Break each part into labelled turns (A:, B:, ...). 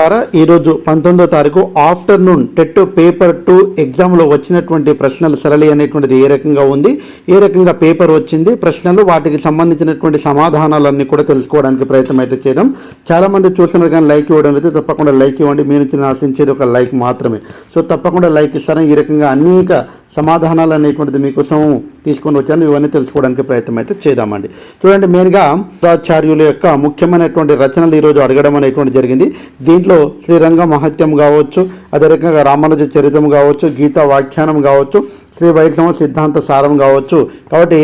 A: మిత్రులారా ఈరోజు పంతొమ్మిదో తారీఖు ఆఫ్టర్నూన్ టెట్ పేపర్ టూ ఎగ్జామ్లో వచ్చినటువంటి ప్రశ్నల సరళి అనేటువంటిది ఏ రకంగా ఉంది ఏ రకంగా పేపర్ వచ్చింది ప్రశ్నలు వాటికి సంబంధించినటువంటి సమాధానాలన్నీ కూడా తెలుసుకోవడానికి ప్రయత్నం అయితే చేద్దాం. చాలామంది చూస్తున్నారు కానీ లైక్ ఇవ్వడం అయితే తప్పకుండా లైక్ ఇవ్వండి. మీ నుంచి ఆశించేది ఒక లైక్ మాత్రమే. సో తప్పకుండా లైక్ ఇస్తారని ఈ రకంగా అనేక సమాధానాలు అనేటువంటిది మీకోసం తీసుకొని వచ్చాను. ఇవన్నీ తెలుసుకోవడానికి ప్రయత్నం అయితే చేద్దామండి. చూడండి మెయిన్గా ఆచార్యుల యొక్క ముఖ్యమైనటువంటి రచనలు ఈరోజు అడగడం అనేటువంటి జరిగింది. దీంట్లో శ్రీరంగ మహత్యం కావచ్చు అదే రకంగా రామానుజ చరిత్రం కావచ్చు గీతా వ్యాఖ్యానం కావచ్చు శ్రీ వైష్ణవ సిద్ధాంత సారం కావచ్చు. కాబట్టి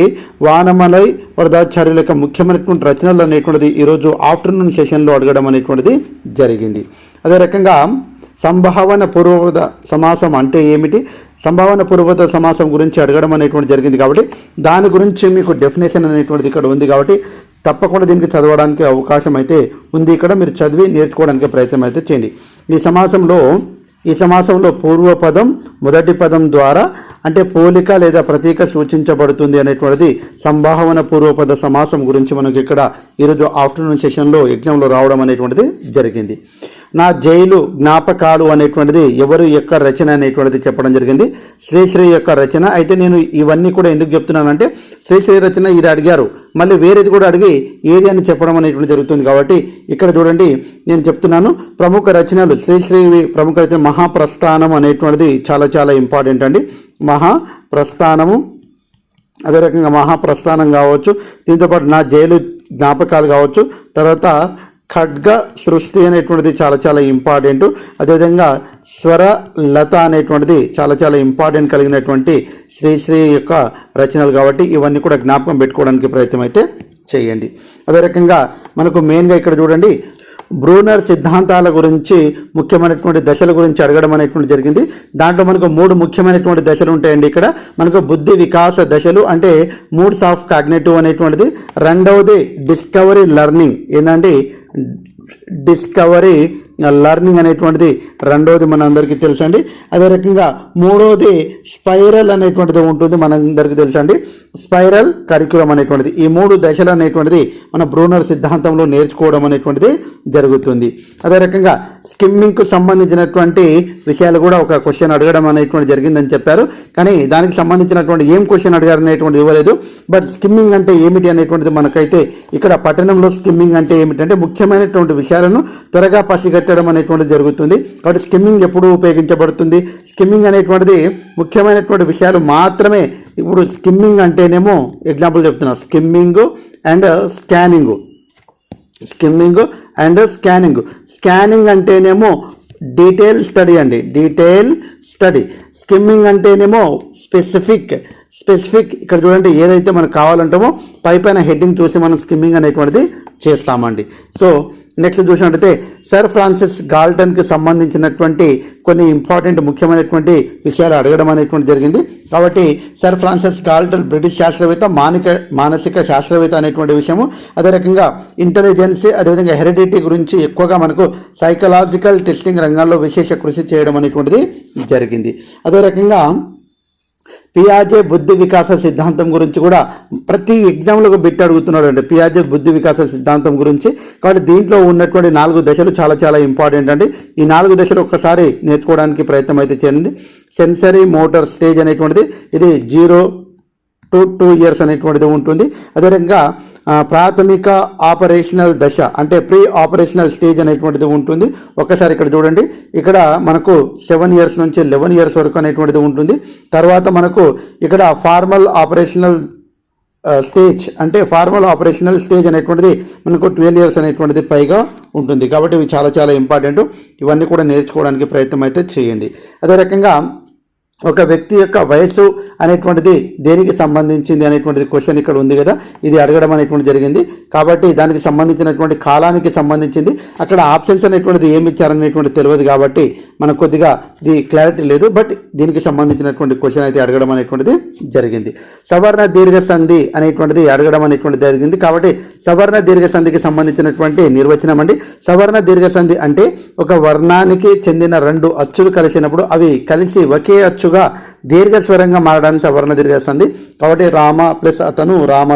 A: వానమలై వరదాచార్యుల యొక్క ముఖ్యమైనటువంటి రచనలు అనేటువంటిది ఈరోజు ఆఫ్టర్నూన్ సెషన్లో అడగడం అనేటువంటిది జరిగింది. అదే రకంగా సంభావన పూర్వద సమాసం అంటే ఏమిటి? సంభావన పూర్వత సమాసం గురించి అడగడం అనేటువంటి జరిగింది కాబట్టి దాని గురించి మీకు డెఫినేషన్ అనేటువంటిది ఇక్కడ ఉంది కాబట్టి తప్పకుండా దీనికి చదవడానికి అవకాశం అయితే ఉంది. ఇక్కడ మీరు చదివి నేర్చుకోవడానికి ప్రయత్నం అయితే చేయండి. ఈ సమాసంలో ఈ సమాసంలో పూర్వపదం మొదటి పదం ద్వారా అంటే పోలిక లేదా ప్రతీక సూచించబడుతుంది అనేటువంటిది సంభావన పూర్వపద సమాసం గురించి మనకి ఇక్కడ ఈరోజు ఆఫ్టర్నూన్ సెషన్లో ఎగ్జామ్లో రావడం అనేటువంటిది జరిగింది. నా జైలు జ్ఞాపకాలు అనేటువంటిది ఎవరు యొక్క రచన అనేటువంటిది చెప్పడం జరిగింది. శ్రీశ్రీ యొక్క రచన. అయితే నేను ఇవన్నీ కూడా ఎందుకు చెప్తున్నానంటే శ్రీశ్రీ రచన ఇది అడిగారు. మళ్ళీ వేరేది కూడా అడిగి ఏది అని చెప్పడం అనేటువంటి జరుగుతుంది కాబట్టి ఇక్కడ చూడండి నేను చెప్తున్నాను. ప్రముఖ రచనలు శ్రీశ్రీ ప్రముఖ రచన మహాప్రస్థానం అనేటువంటిది చాలా చాలా ఇంపార్టెంట్ అండి. మహాప్రస్థానము అదే రకంగా మహాప్రస్థానం కావచ్చు దీంతోపాటు నా జైలు జ్ఞాపకాలు కావచ్చు. తర్వాత ఖడ్గ సృష్టి అనేటువంటిది చాలా చాలా ఇంపార్టెంట్ అదేవిధంగా స్వర లత అనేటువంటిది చాలా చాలా ఇంపార్టెంట్ కలిగినటువంటి శ్రీశ్రీ యొక్క రచనలు కాబట్టి ఇవన్నీ కూడా జ్ఞాపకం పెట్టుకోవడానికి ప్రయత్నం అయితే చేయండి. అదే రకంగా మనకు మెయిన్గా ఇక్కడ చూడండి. బ్రూనర్ సిద్ధాంతాల గురించి ముఖ్యమైనటువంటి దశల గురించి అడగడం అనేటువంటి జరిగింది. దాంట్లో మనకు మూడు ముఖ్యమైనటువంటి దశలు ఉంటాయండి ఇక్కడ. మనకు బుద్ధి వికాస దశలు అంటే మూడ్స్ ఆఫ్ కాగ్నేటివ్ అనేటువంటిది. రెండవది డిస్కవరీ లెర్నింగ్ ఏంటంటే డిస్కవరీ లర్నింగ్ అనేటువంటిది రెండవది మన అందరికీ తెలుసండి. అదే రకంగా మూడవది స్పైరల్ అనేటువంటిది ఉంటుంది మనందరికీ తెలుసండి. స్పైరల్ కరికులం అనేటువంటిది. ఈ మూడు దశలు అనేటువంటిది మన బ్రూనర్ సిద్ధాంతంలో నేర్చుకోవడం అనేటువంటిది జరుగుతుంది. అదే రకంగా స్కిమ్మింగ్కు సంబంధించినటువంటి విషయాలు కూడా ఒక క్వశ్చన్ అడగడం అనేటువంటి జరిగిందని చెప్పారు. కానీ దానికి సంబంధించినటువంటి ఏం క్వశ్చన్ అడిగారు అనేటువంటిది ఇవ్వలేదు. బట్ స్కిమ్మింగ్ అంటే ఏమిటి అనేటువంటిది మనకైతే ఇక్కడ పట్టణంలో స్కిమ్మింగ్ అంటే ఏమిటంటే ముఖ్యమైనటువంటి విషయాలను త్వరగా పసిగట్టి పెట్టడం అనేటువంటిది జరుగుతుంది. కాబట్టి స్కిమ్మింగ్ ఎప్పుడు ఉపయోగించబడుతుంది. స్కిమ్మింగ్ అనేటువంటిది ముఖ్యమైనటువంటి విషయాలు మాత్రమే. ఇప్పుడు స్కిమ్మింగ్ అంటేనేమో ఎగ్జాంపుల్ చెప్తున్నా. Skimming and scanning skimming and scanning scanning అంటేనేమో డీటెయిల్ స్టడీ అండి. డీటెయిల్ స్టడీ స్కిమ్మింగ్ అంటేనేమో స్పెసిఫిక్ స్పెసిఫిక్ ఇక్కడ చూడండి ఏదైతే మనకు కావాలంటామో పై పైన హెడ్డింగ్ చూసి మనం స్కిమ్మింగ్ అనేటువంటిది చేస్తామండి. సో నెక్స్ట్ చూసినట్టయితే సర్ ఫ్రాన్సిస్ గాల్టన్కి సంబంధించినటువంటి కొన్ని ఇంపార్టెంట్ ముఖ్యమైనటువంటి విషయాలు అడగడం అనేటువంటి జరిగింది. కాబట్టి సర్ ఫ్రాన్సిస్ గాల్టన్ బ్రిటిష్ శాస్త్రవేత్త మానిక మానసిక శాస్త్రవేత్త అనేటువంటి విషయము. అదే రకంగా ఇంటెలిజెన్స్ అదేవిధంగా హెరిడిటీ గురించి ఎక్కువగా మనకు సైకలాజికల్ టెస్టింగ్ రంగాల్లో విశేష కృషి చేయడం అనేటువంటిది జరిగింది. అదే రకంగా పియాజే బుద్ధి వికాస సిద్ధాంతం గురించి కూడా ప్రతి ఎగ్జామ్లో బిట్ అడుగుతున్నాడు అండి పియాజే బుద్ధి వికాస సిద్ధాంతం గురించి. కాబట్టి దీంట్లో ఉన్నటువంటి నాలుగు దశలు చాలా చాలా ఇంపార్టెంట్ అండి. ఈ నాలుగు దశలు ఒక్కసారి నేర్చుకోవడానికి ప్రయత్నం అయితే చేయండి. సెన్సరీ మోటార్ స్టేజ్ అనేటువంటిది ఇది జీరో టు టూ ఇయర్స్ అనేటువంటిది ఉంటుంది. అదే రకంగా ప్రాథమిక ఆపరేషనల్ దశ అంటే ప్రీ ఆపరేషనల్ స్టేజ్ అనేటువంటిది ఉంటుంది. ఒక్కసారి ఇక్కడ చూడండి. ఇక్కడ మనకు సెవెన్ ఇయర్స్ నుంచి లెవెన్ ఇయర్స్ వరకు అనేటువంటిది ఉంటుంది. తర్వాత మనకు ఇక్కడ ఫార్మల్ ఆపరేషనల్ స్టేజ్ అంటే ఫార్మల్ ఆపరేషనల్ స్టేజ్ అనేటువంటిది మనకు ట్వెల్వ్ ఇయర్స్ అనేటువంటిది పైగా ఉంటుంది. కాబట్టి ఇవి చాలా చాలా ఇంపార్టెంట్. ఇవన్నీ కూడా నేర్చుకోవడానికి ప్రయత్నం అయితే చేయండి. అదే రకంగా ఒక వ్యక్తి యొక్క వయసు అనేటువంటిది దేనికి సంబంధించింది అనేటువంటిది క్వశ్చన్ ఇక్కడ ఉంది కదా. ఇది అడగడం అనేటువంటి జరిగింది. కాబట్టి దానికి సంబంధించినటువంటి కాలానికి సంబంధించింది. అక్కడ ఆప్షన్స్ అనేటువంటిది ఏమి ఇచ్చారనేటువంటి తెలియదు కాబట్టి మనకు కొద్దిగా ఇది క్లారిటీ లేదు. బట్ దీనికి సంబంధించినటువంటి క్వశ్చన్ అయితే అడగడం అనేటువంటిది జరిగింది. సవర్ణ దీర్ఘ సంధి అనేటువంటిది అడగడం అనేటువంటిది జరిగింది. కాబట్టి సవర్ణ దీర్ఘ సంధికి సంబంధించినటువంటి నిర్వచనం అండి. సవర్ణ దీర్ఘ సంధి అంటే ఒక వర్ణానికి చెందిన రెండు అచ్చులు కలిసినప్పుడు అవి కలిసి ఒకే అచ్చు తరచుగా దీర్ఘస్వరంగా మారడానికి సవర్ణ దీర్ఘస్తుంది కాబట్టి రామ ప్లస్ అతను రామ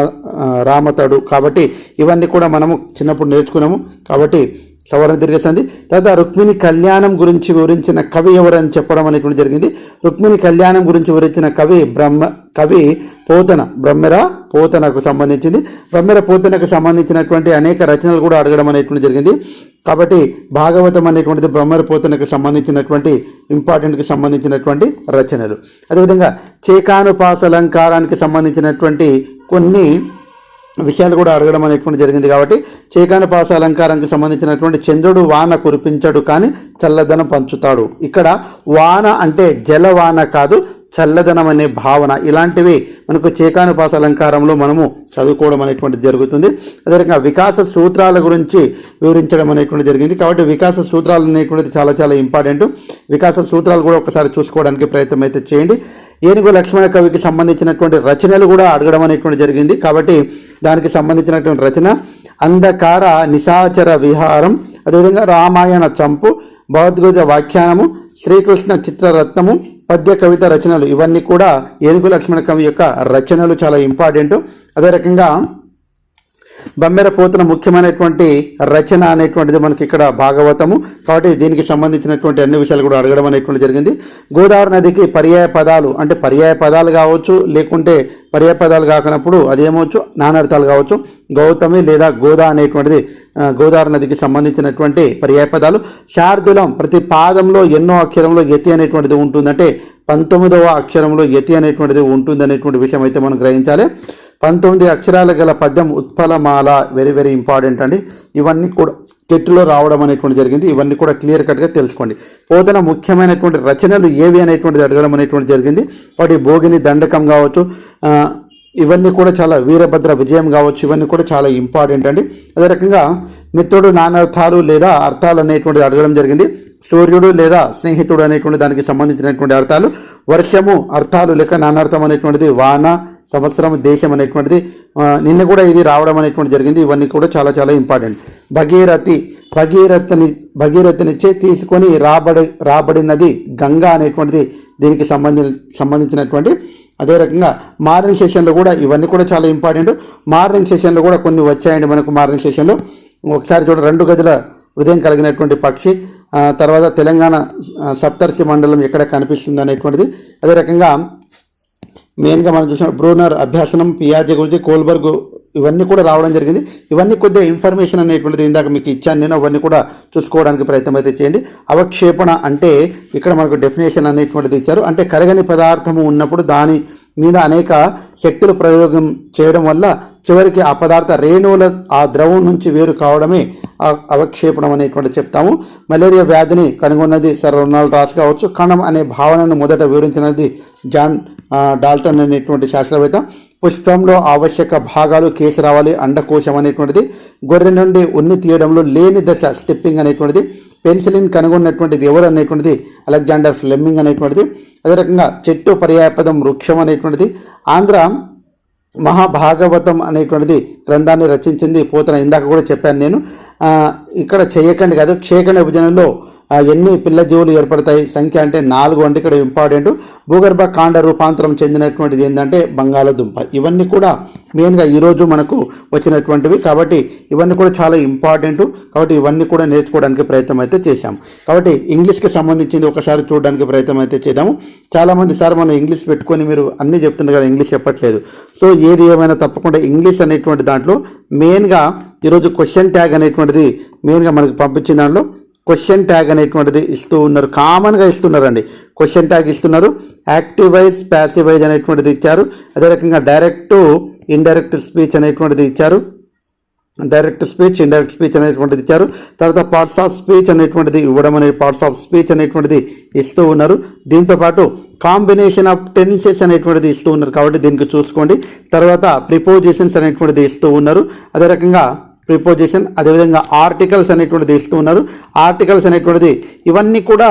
A: రామతడు. కాబట్టి ఇవన్నీ కూడా మనము చిన్నప్పుడు నేర్చుకున్నాము. కాబట్టి సవరణ తిరిగేసింది. తర్వాత రుక్మిణి కళ్యాణం గురించి వివరించిన కవి ఎవరని చెప్పడం అనేటువంటి జరిగింది. రుక్మిణి కళ్యాణం గురించి వివరించిన కవి బ్రహ్మ కవి పోతన బ్రహ్మర పోతనకు సంబంధించింది. బ్రహ్మర పోతనకు సంబంధించినటువంటి అనేక రచనలు కూడా అడగడం అనేటువంటి జరిగింది. కాబట్టి భాగవతం అనేటువంటిది బ్రహ్మర పోతనకు సంబంధించినటువంటి ఇంపార్టెంట్కి సంబంధించినటువంటి రచనలు. అదేవిధంగా చేకానుపాస అలంకారానికి సంబంధించినటువంటి కొన్ని విషయాలు కూడా అడగడం అనేటువంటి జరిగింది కాబట్టి చేకానుపాస అలంకారానికి సంబంధించినటువంటి చంద్రుడు వాన కురిపించడు కానీ చల్లదనం పంచుతాడు. ఇక్కడ వాన అంటే జలవాన కాదు చల్లదనం అనే భావన. ఇలాంటివి మనకు చేకానుపాస అలంకారంలో మనము చదువుకోవడం అనేటువంటిది జరుగుతుంది. అదేవిధంగా వికాస సూత్రాల గురించి వివరించడం అనేటువంటి జరిగింది. కాబట్టి వికాస సూత్రాలు అనేటువంటిది చాలా చాలా ఇంపార్టెంట్. వికాస సూత్రాలు కూడా ఒకసారి చూసుకోవడానికి ప్రయత్నం అయితే చేయండి. ఏనుగు లక్ష్మణ కవికి సంబంధించినటువంటి రచనలు కూడా అడగడం అనేటువంటి జరిగింది. కాబట్టి దానికి సంబంధించినటువంటి రచన. అంధకార నిశాచర విహారం అదేవిధంగా రామాయణ చంపు భగవద్గీత వ్యాఖ్యానము శ్రీకృష్ణ చిత్రరత్నము పద్య కవిత రచనలు. ఇవన్నీ కూడా ఏనుగు లక్ష్మణ కవి యొక్క రచనలు చాలా ఇంపార్టెంట్. అదే రకంగా బమ్మెర పోతున్న ముఖ్యమైనటువంటి రచన అనేటువంటిది మనకి ఇక్కడ భాగవతము. కాబట్టి దీనికి సంబంధించినటువంటి అన్ని విషయాలు కూడా అడగడం అనేటువంటి జరిగింది. గోదావరి నదికి పర్యాయ పదాలు అంటే పర్యాయ పదాలు కావచ్చు లేకుంటే పర్యాయ పదాలు కాకనప్పుడు అదేమవచ్చు నానార్థాలు కావచ్చు గౌతమి లేదా గోదా అనేటువంటిది గోదావరి నదికి సంబంధించినటువంటి పర్యాయ పదాలు. శార్దులం ప్రతి పాదంలో ఎన్నో అక్షరంలో గతి అనేటువంటిది ఉంటుందంటే పంతొమ్మిదవ అక్షరంలో యతి అనేటువంటిది ఉంటుంది అనేటువంటి విషయం అయితే మనం గ్రహించాలి. పంతొమ్మిది అక్షరాలు గల పద్యం ఉత్పలమాల వెరీ వెరీ ఇంపార్టెంట్ అండి. ఇవన్నీ కూడా చెట్టులో రావడం అనేటువంటి జరిగింది. ఇవన్నీ కూడా క్లియర్ కట్గా తెలుసుకోండి. పోతన ముఖ్యమైనటువంటి రచనలు ఏవి అనేటువంటిది అడగడం అనేటువంటి జరిగింది. వాటి భోగిని దండకం కావచ్చు ఇవన్నీ కూడా చాలా వీరభద్ర విజయం కావచ్చు. ఇవన్నీ కూడా చాలా ఇంపార్టెంట్ అండి. అదే రకంగా మిత్రుడు నానార్థాలు లేదా అర్థాలు అనేటువంటిది అడగడం జరిగింది. సూర్యుడు లేదా స్నేహితుడు అనేటువంటి దానికి సంబంధించినటువంటి అర్థాలు. వర్షము అర్థాలు లేక నానార్థం అనేటువంటిది వాన సంవత్సరం దేశం అనేటువంటిది నిన్న కూడా ఇది రావడం అనేటువంటి జరిగింది. ఇవన్నీ కూడా చాలా చాలా ఇంపార్టెంట్. భగీరథి భగీరథని భగీరథనిచ్చే తీసుకొని రాబడి రాబడినది గంగా అనేటువంటిది దీనికి సంబంధి సంబంధించినటువంటి అదే రకంగా మార్నింగ్ సెషన్లో కూడా ఇవన్నీ కూడా చాలా ఇంపార్టెంట్. మార్నింగ్ సెషన్లో కూడా కొన్ని వచ్చాయండి మనకు మార్నింగ్ సెషన్లో. ఒకసారి చూడ రెండు గదుల హృదయం కలిగినటువంటి పక్షి తర్వాత తెలంగాణ సప్తర్షి మండలం ఎక్కడ కనిపిస్తుంది అనేటువంటిది. అదే రకంగా మెయిన్గా మనం చూసిన బ్రూనర్ అభ్యాసనం పియాజే గురించి కోల్బర్గ్ ఇవన్నీ కూడా రావడం జరిగింది. ఇవన్నీ కొద్దిగా ఇన్ఫర్మేషన్ అనేటువంటిది ఇందాక మీకు ఇచ్చాను నేను అవన్నీ కూడా చూసుకోవడానికి ప్రయత్నం అయితే చేయండి. అవక్షేపణ అంటే ఇక్కడ మనకు డెఫినేషన్ అనేటువంటిది ఇచ్చారు. అంటే కరగని పదార్థము ఉన్నప్పుడు దాని మీద అనేక శక్తులు ప్రయోగం చేయడం వల్ల చివరికి ఆ పదార్థ రేణువుల ఆ ద్రవం నుంచి వేరు కావడమే అవక్షేపణం అనేటువంటి చెప్తాము. మలేరియా వ్యాధిని కనుగొన్నది సర్ రొనాల్డ్ రాస్ కావచ్చు. కణం అనే భావనను మొదట వివరించినది జాన్ డాల్టన్ అనేటువంటి శాస్త్రవేత్త. పుష్పంలో ఆవశ్యక భాగాలు కేసు రావాలి అండకోశం అనేటువంటిది. గొర్రె నుండి ఉన్ని తీయడంలో లేని దశ స్టిప్పింగ్ అనేటువంటిది. పెన్సిలిన్ కనుగొన్నటువంటిది ఎవరు అనేటువంటిది. అలెగ్జాండర్ ఫ్లెమ్మింగ్ అనేటువంటిది. అదే రకంగా చెట్టు పర్యాయపదం వృక్షం అనేటువంటిది. ఆంధ్ర మహాభాగవతం అనేటువంటిది గ్రంథాన్ని రచించింది పోతన ఇందాక కూడా చెప్పాను నేను. ఇక్కడ చేయకండి కాదు క్షేకణ విభజనలో ఎన్ని పిల్ల జీవులు ఏర్పడతాయి? సంఖ్య అంటే నాలుగు అంటే ఇక్కడ ఇంపార్టెంట్. భూగర్భ కాండ రూపాంతరం చెందినటువంటిది ఏంటంటే బంగాళదుంప. ఇవన్నీ కూడా మెయిన్గా ఈరోజు మనకు వచ్చినటువంటివి. కాబట్టి ఇవన్నీ కూడా చాలా ఇంపార్టెంట్. కాబట్టి ఇవన్నీ కూడా నేర్చుకోవడానికి ప్రయత్నం అయితే చేశాం. కాబట్టి ఇంగ్లీష్కి సంబంధించింది ఒకసారి చూడడానికి ప్రయత్నం అయితే చేద్దాము. చాలామంది సార్ మనం ఇంగ్లీష్ పెట్టుకొని మీరు అన్నీ చెప్తున్నారు కదా ఇంగ్లీష్ చెప్పట్లేదు. సో ఏది ఏమైనా తప్పకుండా ఇంగ్లీష్ అనేటువంటి దాంట్లో మెయిన్గా ఈరోజు క్వశ్చన్ ట్యాగ్ అనేటువంటిది మెయిన్గా మనకు పంపించిన దాంట్లో క్వశ్చన్ ట్యాగ్ అనేటువంటిది ఇస్తూ ఉన్నారు. కామన్గా ఇస్తున్నారండి. క్వశ్చన్ ట్యాగ్ ఇస్తున్నారు. యాక్టివైజ్ ప్యాసివైజ్ అనేటువంటిది ఇచ్చారు. అదే రకంగా డైరెక్ట్ ఇండైరెక్ట్ స్పీచ్ అనేటువంటిది ఇచ్చారు. డైరెక్ట్ స్పీచ్ ఇండైరెక్ట్ స్పీచ్ అనేటువంటిది ఇచ్చారు. తర్వాత పార్ట్స్ ఆఫ్ స్పీచ్ అనేటువంటిది ఇవ్వడం అనే పార్ట్స్ ఆఫ్ స్పీచ్ అనేటువంటిది ఇస్తూ ఉన్నారు. దీంతో పాటు కాంబినేషన్ ఆఫ్ టెన్సెస్ అనేటువంటిది ఇస్తూ ఉన్నారు. కాబట్టి దీనికి చూసుకోండి. తర్వాత ప్రిపోజిషన్స్ అనేటువంటిది ఇస్తూ ఉన్నారు. అదే రకంగా ప్రిపోజిషన్ అదేవిధంగా ఆర్టికల్స్ అనేటువంటిది ఇస్తూ ఉన్నారు. ఆర్టికల్స్ అనేటువంటిది ఇవన్నీ కూడా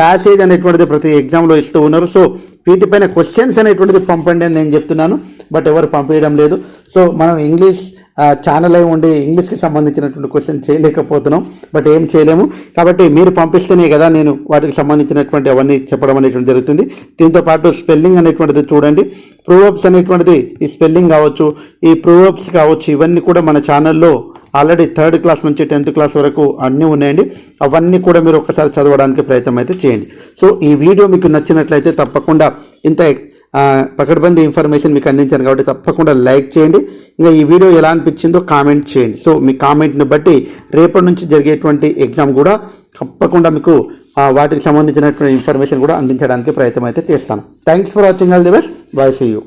A: ప్యాసేజ్ అనేటువంటిది ప్రతి ఎగ్జామ్లో ఇస్తూ ఉన్నారు. సో వీటిపైన క్వశ్చన్స్ అనేటువంటిది పంపండి అని నేను చెప్తున్నాను. బట్ ఎవరు పంపించడం లేదు. సో మనం ఇంగ్లీష్ ఛానల్ అయి ఉండి ఇంగ్లీష్కి సంబంధించినటువంటి క్వశ్చన్ చేయలేకపోతున్నాం. బట్ ఏం చేయలేము. కాబట్టి మీరు పంపిస్తేనే కదా నేను వాటికి సంబంధించినటువంటి అవన్నీ చెప్పడం అనేటువంటి జరుగుతుంది. దీంతో పాటు స్పెల్లింగ్ అనేటువంటిది చూడండి. ప్రూవప్స్ అనేటువంటిది ఈ స్పెల్లింగ్ కావచ్చు ఈ ప్రూవప్స్ కావచ్చు ఇవన్నీ కూడా మన ఛానల్లో ఆల్రెడీ థర్డ్ క్లాస్ నుంచి టెన్త్ క్లాస్ వరకు అన్నీ ఉన్నాయండి. అవన్నీ కూడా మీరు ఒకసారి చదవడానికి ప్రయత్నం అయితే చేయండి. సో ఈ వీడియో మీకు నచ్చినట్లయితే తప్పకుండా ఇంత పకడ్బంది పకడ్బందీ ఇన్ఫర్మేషన్ మీకు అందించాను కాబట్టి తప్పకుండా లైక్ చేయండి. ఇంకా ఈ వీడియో ఎలా అనిపించిందో కామెంట్ చేయండి. సో మీ కామెంట్ని బట్టి రేపటి నుంచి జరిగేటువంటి ఎగ్జామ్ కూడా తప్పకుండా మీకు వాటికి సంబంధించినటువంటి ఇన్ఫర్మేషన్ కూడా అందించడానికి ప్రయత్నం అయితే చేస్తాను. Thanks for watching all the best bye see you